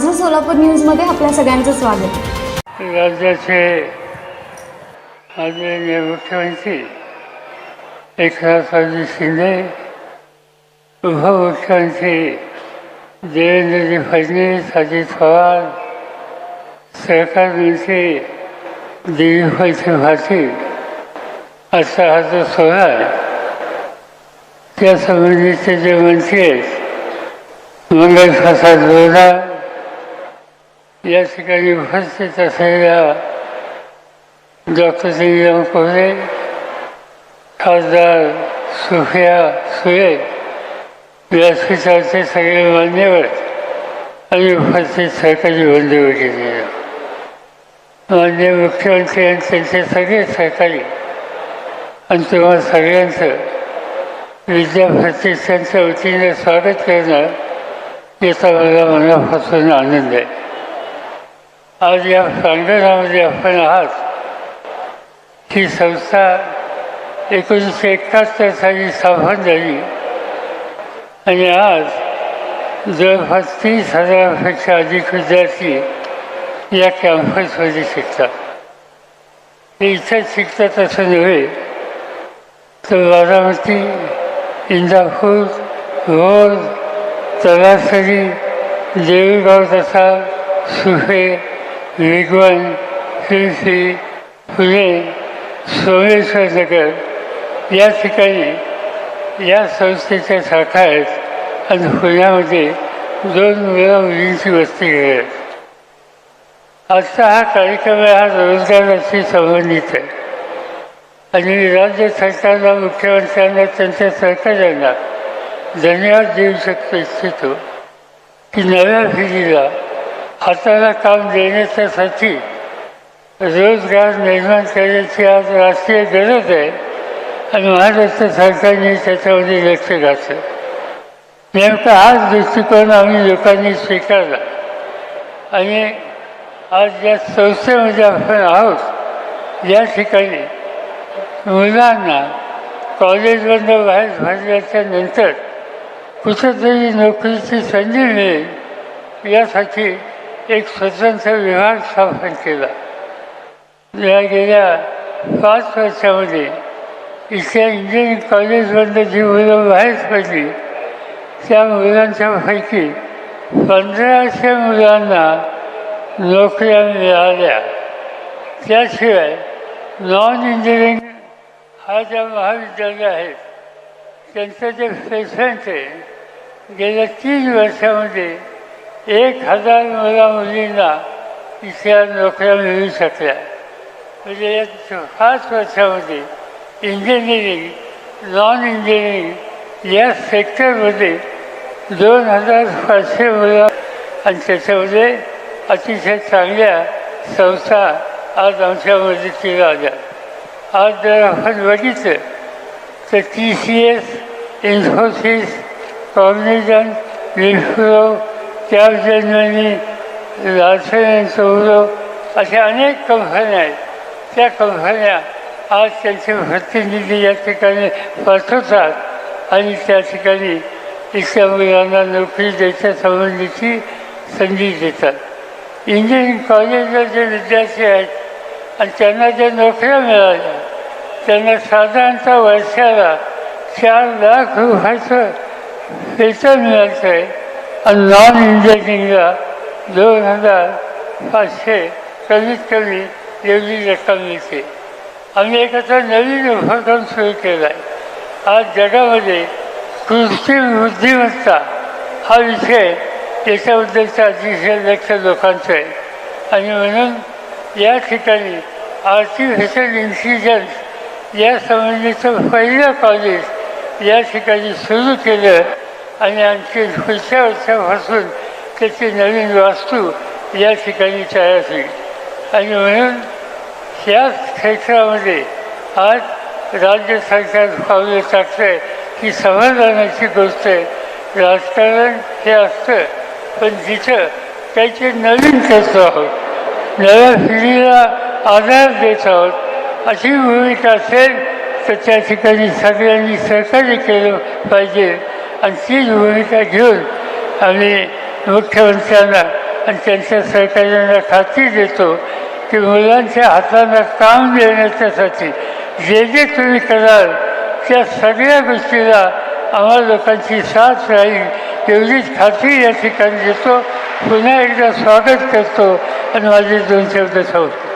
माझं सोलापूर न्यूजमध्ये आपल्या सगळ्यांचं स्वागत. राज्याचे आदरणीय मुख्यमंत्री एकनाथरावजी शिंदे उपमुख्यमंत्री देवेंद्रजी फडणवीस अजित पवार सहकार मंत्री दिलीपभाई भारती असा हा जो सोहळा त्यासंबंधीचे जे मंत्री आहेत मंगल प्रसाद लोढा या ठिकाणी उपस्थित असलेल्या डॉक्टर श्रीराम कोहरे खासदार सुफिया सुये व्यासपीठाचे सगळे मान्यवर आणि उपस्थित सहकारी बंधू वगैरे मान्य मुख्यमंत्री आणि त्यांचे सगळे सहकारी आणि तेव्हा सगळ्यांचं विद्याप्रतिष्ठानच्या वतीने स्वागत करणं याचा मला मनापासून आनंद आहे आज या प्रांगणामध्ये आपण आहात ही संस्था एकोणीसशे एकाहत्तर साली स्थापन झाली. आणि आज जवळपास तीस हजारापेक्षा अधिक विद्यार्थी या कॅम्पसमध्ये शिकतात. ते इथंच शिकतात असं नव्हे तर बारामती इंदापूर रोड तलासरी देवीगाव तसा सुफे वेगवान श्री पुणे सोमेश्वर नगर या ठिकाणी या संस्थेच्या शाखा आहेत आणि पुण्यामध्ये दोन वेळा मुलींची वस्ती आहे आजचा हा कार्यक्रम हा रोजगाराशी संबंधित आहे. आणि राज्य सरकारला मुख्यमंत्र्यांना त्यांच्या सरकारांना धन्यवाद देऊ शकतो इच्छितो की नव्या पिढीला हाताला काम देण्याच्यासाठी रोजगार निर्माण करण्याची आज राष्ट्रीय गरज आहे आणि महाराष्ट्र सरकारने त्याच्यामध्ये लक्ष घातलं. नेमका हाच दृष्टिकोन आम्ही लोकांनी स्वीकारला. आणि आज या संस्थेमध्ये आपण आहोत या ठिकाणी मुलांना कॉलेजमधनं बाहेर भरल्याच्या नंतर कुठंतरी नोकरीची संधी मिळेल यासाठी एक स्वतंत्र विभाग स्थापन केला. या गेल्या पाच वर्षामध्ये इथल्या इंजिनिअरिंग कॉलेजमधनं जी मुलं बाहेर पडली त्या मुलांच्यापैकी पंधराशे मुलांना नोकऱ्या मिळाल्या. त्याशिवाय नॉन इंजिनिअरिंग हा ज्या महाविद्यालय आहेत त्यांचं जे प्लेसमेंट आहे गेल्या तीन वर्षामध्ये एक हजार मुला मुलींना इथल्या नोकऱ्या मिळू शकल्या. म्हणजे या पाच वर्षामध्ये इंजिनिअरिंग नॉन इंजिनिअरिंग या सेक्टरमध्ये दोन हजार पाचशे मुलं आणि त्याच्यामध्ये अतिशय चांगल्या संस्था आज आमच्या मदतीला आल्या. आज जर आपण बघितलं तर टी सी एस इन्फोसिस कॉम्युनिजन विप्रो कॅबजन्मनी लार्सन सौरव अशा अनेक कंपन्या आहेत. त्या कंपन्या आज त्यांचे प्रतिनिधी या ठिकाणी पाठवतात आणि त्या ठिकाणी इथल्या मुलांना नोकरी द्यायच्या संबंधीची संधी देतात. इंजिनिअरिंग कॉलेजला जे विद्यार्थी आहेत आणि त्यांना ज्या नोकऱ्या मिळाल्या त्यांना साधारणतः वर्षाला चार लाख रुपयाचं वेतन मिळायचं आहे आणि नॉन इंजिनिअरिंगला दोन हजार पाचशे कमीत कमी एवढी रक्कम मिळते आम्ही एक आता नवीन उपक्रम सुरू केला आहे आज जगामध्ये कृत्रिम बुद्धिमत्ता हा विषय याच्याबद्दलचं अतिशय लक्ष लोकांचं आहे. आणि म्हणून या ठिकाणी आर्टिफिशियल इंटेलिजन्स या संबंधीचं पहिलं कॉलेज या ठिकाणी सुरू केलं. आणि आणखी पुढच्या वर्षापासून त्याची नवीन वास्तू या ठिकाणी तयार होईल. आणि म्हणून याच क्षेत्रामध्ये आज राज्य सरकार पावलं टाकतं आहे ही समाधानाची गोष्ट आहे. राजकारण हे असतं पण जिथं त्याचे नवीन करतो आहोत नव्या पिढीला आधार देत आहोत अशी भूमिका असेल तर त्या ठिकाणी सगळ्यांनी सहकार्य केलं पाहिजे. आणि तीच भूमिका घेऊन आम्ही मुख्यमंत्र्यांना आणि त्यांच्या सहकार्यांना खात्री देतो की मुलांच्या हातांना काम देण्याच्यासाठी जे जे तुम्ही कराल त्या सगळ्या गोष्टीला आम्हा लोकांची साथ राहील एवढीच खात्री या ठिकाणी देतो. पुन्हा एकदा स्वागत करतो आणि माझे दोन शब्द सांगतो